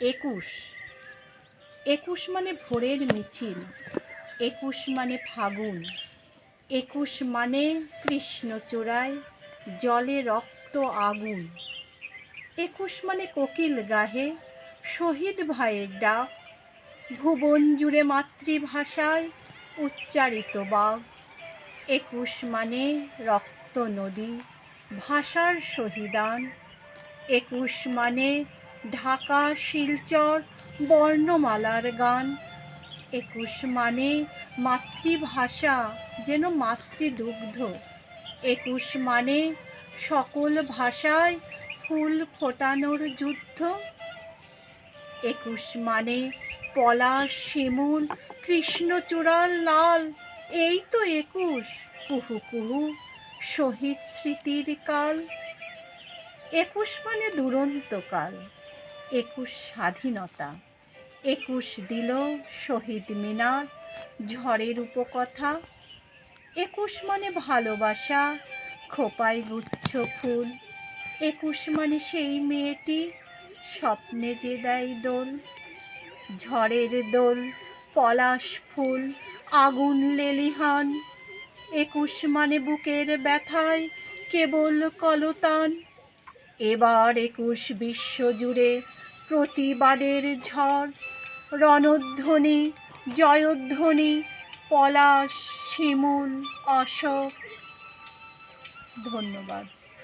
একুশ। একুশ মানে ভোরের মিছিল, একুশ মানে ফাগুন, একুশ মানে কৃষ্ণচূড়ায় জলে রক্ত আগুন। একুশ মানে কোকিল গাহে শহীদ ভাইয়ের ডাক, ভুবন জুড়ে মাতৃভাষায় উচ্চারিত বাঘ একুশ মানে রক্ত নদী, ভাষার শহীদান একুশ মানে ঢাকা, শিলচর, বর্ণমালার গান। একুশ মানে মাতৃভাষা, যেন মাতৃদুগ্ধ। একুশ মানে সকল ভাষায় ফুল ফোটানোর যুদ্ধ। একুশ মানে পলাশ শিমুল, কৃষ্ণচূড়ার লাল, এই তো একুশ, কুহু কুহু, শহীদ স্মৃতির কাল। একুশ মানে দুরন্তকাল একুশ স্বাধীনতা, একুশ দিল শহীদ মিনার, ঝড়ের উপকথা, একুশ মানে ভালোবাসা, খোপায় গুচ্ছ ফুল, একুশ মানে সেই মেয়েটি, স্বপ্নে যে দেয় দোল, ঝড়ের দোল, পলাশ ফুল, আগুন লেলিহান, একুশ মানে বুকের ব্যথায় কেবল কলতান, এবার একুশ বিশ্বজুড়ে প্রতিবাদের ঝড় রণধ্বনি জয়ধ্বনি পলাশ শিমুল অশোক। ধন্যবাদ।